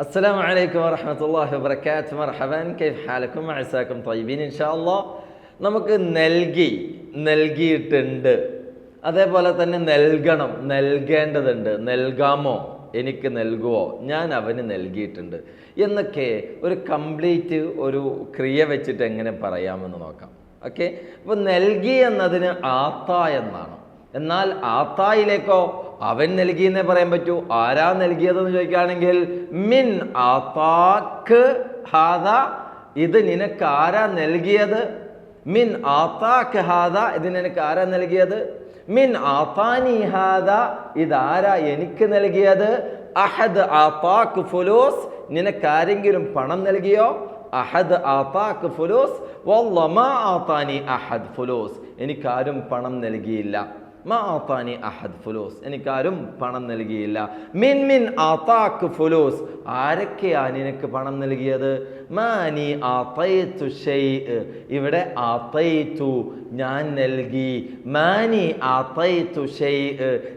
السلام عليكم ورحمة الله وبركاته مرحبا كيف حالكم عساكم طيبين إن شاء الله നമുക്ക് നൽകി നൽകിയിട്ടുണ്ട് അതേപോലെ തന്നെ നൽകണം നൽകേണ്ടതുണ്ട് നൽകാമോ എനിക്ക് നൽകുമോ ഞാൻ അവന് നൽകിയിട്ടുണ്ട് എന്നൊക്കെ ഒരു കംപ്ലീറ്റ് ഒരു ക്രിയ വെച്ചിട്ട് എങ്ങനെ പറയാമെന്ന് നോക്കാം ഓക്കെ അപ്പോൾ നൽകി എന്നതിന് ആത്ത എന്നാണ് എന്നാൽ ആത്തായിലേക്കോ അവൻ നൽകി എന്നേ പറയാൻ പറ്റൂ. ആരാ നൽകിയതെന്ന് ചോദിക്കുകയാണെങ്കിൽ മിൻ ആത്താക്ക് ഹാദ ഇത് നിനക്ക് ആരാ നൽകിയത്? മിൻ ആത്താക്ക് ഹാദ ഇത് നിനക്ക് ആരാ നൽകിയത്? മിൻ ആത്താനി ഹാദ ഇതാരാ എനിക്ക് നൽകിയത്? അഹദ് ആത്താക്ക് ഫുലൂസ് നിനക്ക് ആരെങ്കിലും പണം നൽകിയോ? അഹദ് ആത്താക്ക് ഫുലൂസ് വല്ല മാ ആത്താനി അഹദ് ഫുലൂസ് എനിക്കാരും പണം നൽകിയില്ല. മാ ആത്താനി അഹദ് ഫുലൂസ്. എനിക്കാരും പണം നൽകിയില്ല. മിൻ മിൻ ആത്താക്ക് ഫുലൂസ്. ആരൊക്കെയാ നിനക്ക് പണം നൽകിയത്? മാനി ആത്തയത്തു ഇവിടെ ആത്തയിത്തു ഞാൻ നൽകി. മാനി ആത്തയിത്തു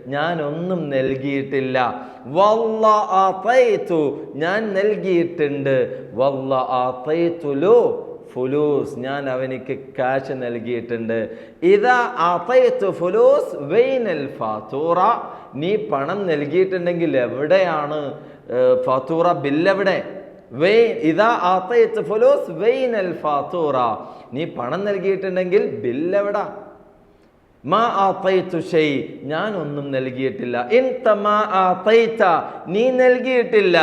ഞാൻ ഒന്നും നൽകിയിട്ടില്ല. വല്ല ആത്തയിത്തു ഞാൻ നൽകിയിട്ടുണ്ട്. വല്ല ആത്തയിത്തു ലോ ഫുലൂസ് ഞാൻ അവനിക്ക് കാശ് നൽകിയിട്ടുണ്ട്. ഇതാ അതയത്ത് ഫുലൂസ് വെയിനൽ ഫാത്തൂറ. നീ പണം നൽകിയിട്ടുണ്ടെങ്കിൽ എവിടെയാണ്? ഫാത്തൂറ ബില്ലെവിടെ വെയ് ഇതാ അതയത്ത് ഫുലൂസ് വെയിനൽ ഫാത്തൂറ. നീ പണം നൽകിയിട്ടുണ്ടെങ്കിൽ ബില്ലെവിടാ മാ ആത്തൈത്തു ഷൈ ഞാൻ ഒന്നും നൽകിയിട്ടില്ല. ഇൻ തമാ ആത്തൈത നീ നൽകിയിട്ടില്ല.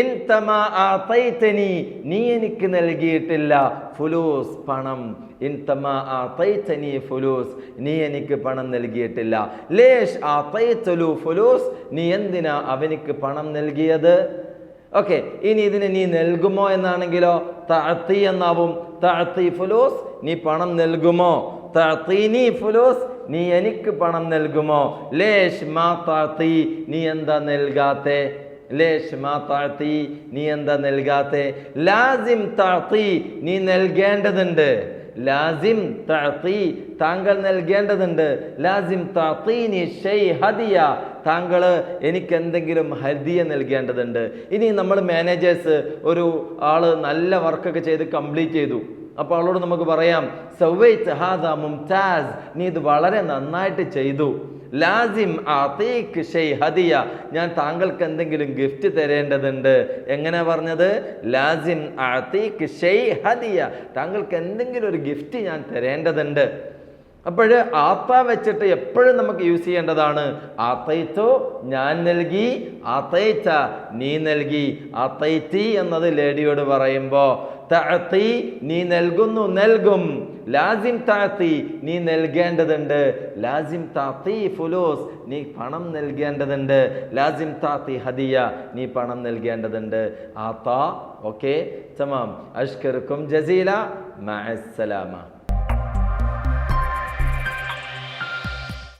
ഇൻ തമാ ആത്തൈത്തനി നീ എനിക്ക് നൽകിയിട്ടില്ല. ഫുലൂസ് പണം. ഇൻ തമാ ആത്തൈത്തനി ഫുലൂസ് നീ എനിക്ക് പണം നൽകിയിട്ടില്ല. ലേഷ് ആത്തൈത്തലു ഫുലൂസ് നീ എന്തിനാ അവനിക്ക് പണം നൽകിയത്? ഓക്കെ ഇനി ഇതിന് നീ നൽകുമോ എന്നാണെങ്കിലോ താഴ്ത്തി എന്നാവും. താഴ്ത്തി ഫുലൂസ് നീ പണം നൽകുമോ? തഅത്തീനി ഫുലൂസ് നീ എനിക്ക് പണം നൽകുമോ? ലേശ് മാ നീ എന്താ നൽകാത്തെ? ലേശ് മാ താത്തി നീ എന്താ നൽകാത്തെ? ലാസിം താഴ്ത്തി നീ നൽകേണ്ടതുണ്ട്. ലാസിം താഴ്ത്തി താങ്കൾ നൽകേണ്ടതുണ്ട്. ലാസിം താത്തീനി ഷെയ് ഹദിയ താങ്കൾ എനിക്ക് എന്തെങ്കിലും ഹദിയ നൽകേണ്ടതുണ്ട്. ഇനി നമ്മൾ മാനേജേഴ്സ് ഒരു ആൾ നല്ല വർക്കൊക്കെ ചെയ്ത് കംപ്ലീറ്റ് ചെയ്തു. അപ്പോൾ അവളോട് നമുക്ക് പറയാം സവൈത്ത് മുംതാസ് നീ ഇത് വളരെ നന്നായിട്ട് ചെയ്തു. ലാസിം ഹദിയ ഞാൻ താങ്കൾക്ക് എന്തെങ്കിലും ഗിഫ്റ്റ് തരേണ്ടതുണ്ട്. എങ്ങനെ പറഞ്ഞത്? ലാസിം ഹദിയ താങ്കൾക്ക് എന്തെങ്കിലും ഒരു ഗിഫ്റ്റ് ഞാൻ തരേണ്ടതുണ്ട്. അപ്പോൾ ആത്ത വെച്ചിട്ട് എപ്പോഴും നമുക്ക് യൂസ് ചെയ്യേണ്ടതാണ്. ആത്തയിച്ചോ ഞാൻ നൽകി ആത്തയിച്ച നീ നൽകി ആത്തയിത്തി എന്നത് ലേഡിയോട് പറയുമ്പോൾ താഴ്ത്തി നീ നൽകുന്നു നൽകും. ലാസിം താത്തി നീ നൽകേണ്ടതുണ്ട്. ലാസിം താത്തി ഫുലോസ് നീ പണം നൽകേണ്ടതുണ്ട്. ലാസിം താത്തി ഹദിയ നീ പണം നൽകേണ്ടതുണ്ട്. ആത്ത ഓക്കെ തമാം. അഷ്കർക്കും ജസീല മഅസ്സലാമ.